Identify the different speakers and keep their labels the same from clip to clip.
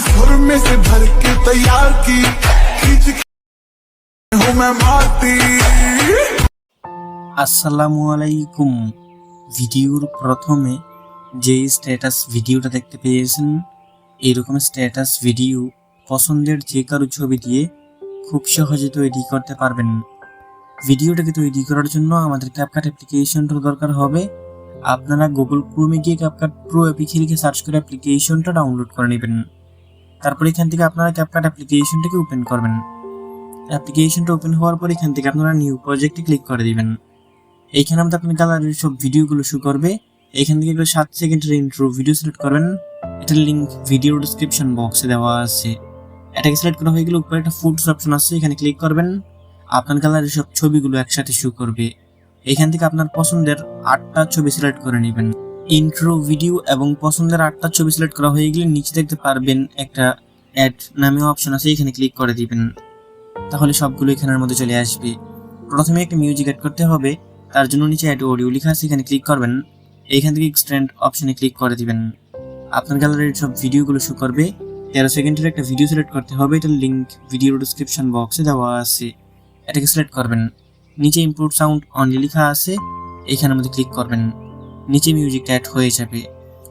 Speaker 1: सुरमे से भर के तैयार की खींच के हूँ मैं मारती
Speaker 2: আসসালামু আলাইকুম ভিডিওর প্রথমে যে স্ট্যাটাস ভিডিওটা দেখতে পেয়েছেন এরকম স্ট্যাটাস ভিডিও পছন্দের যে কারো ছবি দিয়ে খুব সহজে তৈরি করতে পারবেন ভিডিওটাকে তৈরি করার জন্য আমাদের ক্যাপকাট অ্যাপ্লিকেশনটার দরকার হবে আপনারা গুগল ক্রোমে গিয়ে ক্যাপকাট প্রো অ্যাপি লিখে সার্চ করে অ্যাপ্লিকেশনটা ডাউনলোড করে নেবেন তারপর এখান থেকে আপনারা ক্যাপকাট অ্যাপ্লিকেশনটাকে ওপেন করবেন। অ্যাপ্লিকেশনটা ওপেন হওয়ার পর এখান থেকে আপনারা নিউ প্রজেক্টে ক্লিক করে দিবেন। এইখানে আমাদের আপনি গ্যালারির সব ভিডিওগুলো শো করবে। এখান থেকে এগুলো সাত সেকেন্ডের ইন্ট্রো ভিডিও সিলেক্ট করবেন। এটার লিঙ্ক ভিডিও ডিসক্রিপশন বক্সে দেওয়া আছে। এটাকে সিলেক্ট করা হয়ে গেলে উপরে একটা ফুডস অপশন আছে, এখানে ক্লিক করবেন। আপনার গ্যালারির সব ছবিগুলো একসাথে শো করবে। এখান থেকে আপনার পছন্দের আটটা ছবি সিলেক্ট করে নেবেন। ইন্ট্রো ভিডিও এবং পছন্দের আটটা ছবি সিলেক্ট করা হয়ে গেলে নিচে দেখতে পারবেন একটা অ্যাড নামে অপশন আছে, এখানে ক্লিক করে দিবেন। তাহলে সবগুলো এখানের মধ্যে চলে আসবে। প্রথমে একটা মিউজিক অ্যাড করতে হবে, তার জন্য নিচে অ্যাড অডিও লেখা আছে, এখানে ক্লিক করবেন। এইখান থেকে এক্সটেন্ড অপশনে ক্লিক করে দিবেন। আপনার গ্যালারির সব ভিডিওগুলো শো করবে। তেরো সেকেন্ডের একটা ভিডিও সিলেক্ট করতে হবে, এটার লিঙ্ক ভিডিও ডিসক্রিপশন বক্সে দেওয়া আছে। এটাকে সিলেক্ট করবেন। নিচে ইম্পোর্ট সাউন্ড অনলি লেখা আছে, এখানের মধ্যে ক্লিক করবেন। নিচে মিউজিকটা অ্যাড হয়ে যাবে।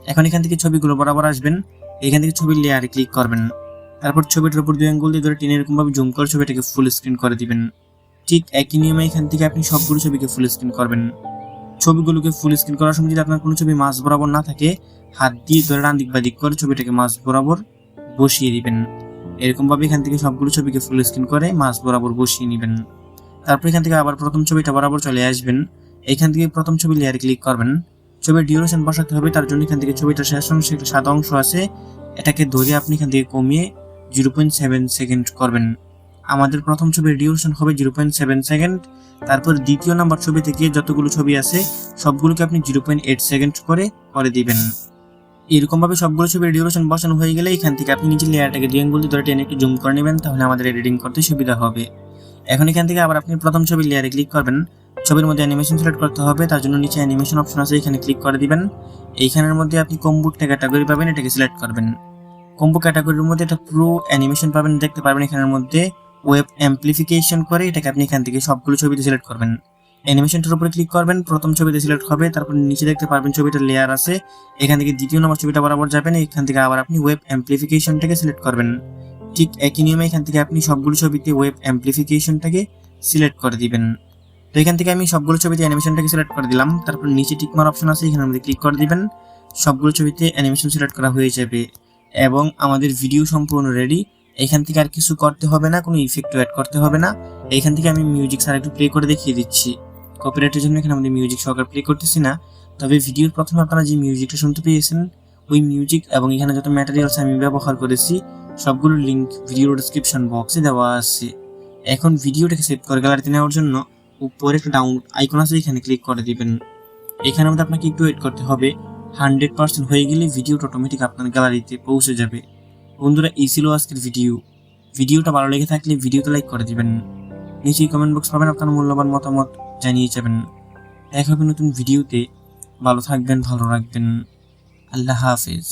Speaker 2: এখন এখান থেকে ছবিগুলো বরাবর আসবেন। এখান থেকে ছবির লেয়ারে ক্লিক করবেন। তারপর ছবিটার উপর দুই আঙ্গুল দিয়ে ধরে টেনে এরকমভাবে জুম করে ছবিটাকে ফুল স্ক্রিন করে দিবেন। ঠিক একই নিয়মে এখান থেকে আপনি সবগুলো ছবিকে ফুল স্ক্রিন করবেন। ছবিগুলোকে ফুল স্ক্রিন করার সময় যদি আপনার কোনো ছবি মাঝ বরাবর না থাকে, হাত দিয়ে ধরে ডান দিক বা দিক করে ছবিটাকে মাঝ বরাবর বসিয়ে দিবেন। এরকমভাবে এখান থেকে সবগুলো ছবিকে ফুল স্ক্রিন করে মাঝ বরাবর বসিয়ে নেবেন। তারপর এখান থেকে আবার প্রথম ছবিটা বরাবর চলে আসবেন। এখান থেকে প্রথম ছবি লেয়ারে ক্লিক করবেন। ছবির ডিউরেশন বসাতে হবে, তার জন্য এখান থেকে ছবিটার শেষ অংশে একটা সাদা অংশ আছে। এটাকে ধরে আপনি এখান থেকে কমিয়ে জিরো পয়েন্ট সেভেন সেকেন্ড করবেন। আমাদের প্রথম ছবির ডিউরেশন হবে জিরো পয়েন্ট সেভেন সেকেন্ড তারপর দ্বিতীয় নাম্বার ছবি থেকে যতগুলো ছবি আছে, সবগুলোকে আপনি জিরো পয়েন্ট এইট সেকেন্ড করে করে দিবেন। এরকমভাবে সবগুলো ছবির ডিউরেশন বসানো হয়ে গেলে এখান থেকে আপনি নিজের লেয়ারটাকে দুই আঙ্গুল ধরে টেনে একটু জুম করে নেবেন, তাহলে আমাদের এডিটিং করতে সুবিধা হবে। এখন এখান থেকে আবার আপনি প্রথম ছবির লেয়ারে ক্লিক করবেন। ছবির মধ্যে অ্যানিমেশন সিলেক্ট করতে হবে, তার জন্য নিচে অ্যানিমেশন অপশন আছে, এখানে ক্লিক করে দিবেন। এইখানের মধ্যে আপনি কম্বুটটা ক্যাটাগরি পাবেন, এটাকে সিলেক্ট করবেন। কম্বো ক্যাটাগরির মধ্যে একটা প্রো অ্যানিমেশন পাবেন, দেখতে পারবেন এখানের মধ্যে ওয়েব অ্যাম্পলিফিকেশন করে এটাকে আপনি এখান থেকে সবগুলো ছবিতে সিলেক্ট করবেন। অ্যানিমেশনটার উপরে ক্লিক করবেন, প্রথম ছবিতে সিলেক্ট হবে, তারপর নিচে দেখতে পারবেন ছবিটার লেয়ার আছে। এখান থেকে দ্বিতীয় নম্বর ছবিটা বরাবর যাবেন, এখান থেকে আবার আপনি ওয়েব অ্যাম্পলিফিকেশনটাকে সিলেক্ট করবেন। ঠিক একই নিয়মে এখান থেকে আপনি সবগুলো ছবিতে ওয়েব অ্যাম্পলিফিকেশনটাকে সিলেক্ট করে দিবেন। তো এখান থেকে আমি সবগুলো ছবিতে অ্যানিমেশনটাকে সিলেক্ট করে দিলাম। তারপর নিচে টিকমার অপশন আছে, এখানে মধ্যে ক্লিক করে দিবেন। সবগুলো ছবিতে অ্যানিমেশন সিলেক্ট করা হয়ে যাবে এবং আমাদের ভিডিও সম্পূর্ণ রেডি এখান থেকে আর কিছু করতে হবে না, কোনো ইফেক্টও অ্যাড করতে হবে না। এখান থেকে আমি মিউজিক স্যার একটু প্লে করে দেখিয়ে দিচ্ছি। কপিরাইটের জন্য এখানে আমাদের মিউজিক সহকারে প্লে করতেছি না। তবে ভিডিওর প্রথমে আপনারা যে মিউজিকটা শুনতে পেয়েছেন, ওই মিউজিক এবং এখানে যত ম্যাটেরিয়ালস আমি ব্যবহার করেছি, সবগুলোর লিঙ্ক ভিডিও ডিসক্রিপশন বক্সে দেওয়া আছে। এখন ভিডিওটাকে সেভ করে গ্যালারিতে নেওয়ার জন্য উপরে একটা ডাউন আইকন আছে, এখানে ক্লিক করে দিবেন। এখানে মধ্যে আপনাকে একটু ওয়েট করতে হবে। হান্ড্রেড পার্সেন্ট হয়ে গেলে ভিডিওটা অটোমেটিক আপনার গ্যালারিতে পৌঁছে যাবে। বন্ধুরা, এই ছিল আজকের ভিডিও ভিডিওটা ভালো লেগে থাকলে ভিডিওতে লাইক করে দিবেন। নিচেই কমেন্ট বক্স পাবেন আপনার মূল্যবান মতামত, জানিয়ে যাবেন। দেখা হবে নতুন ভিডিওতে ভালো থাকবেন, ভালো রাখবেন। আল্লাহ হাফেজ।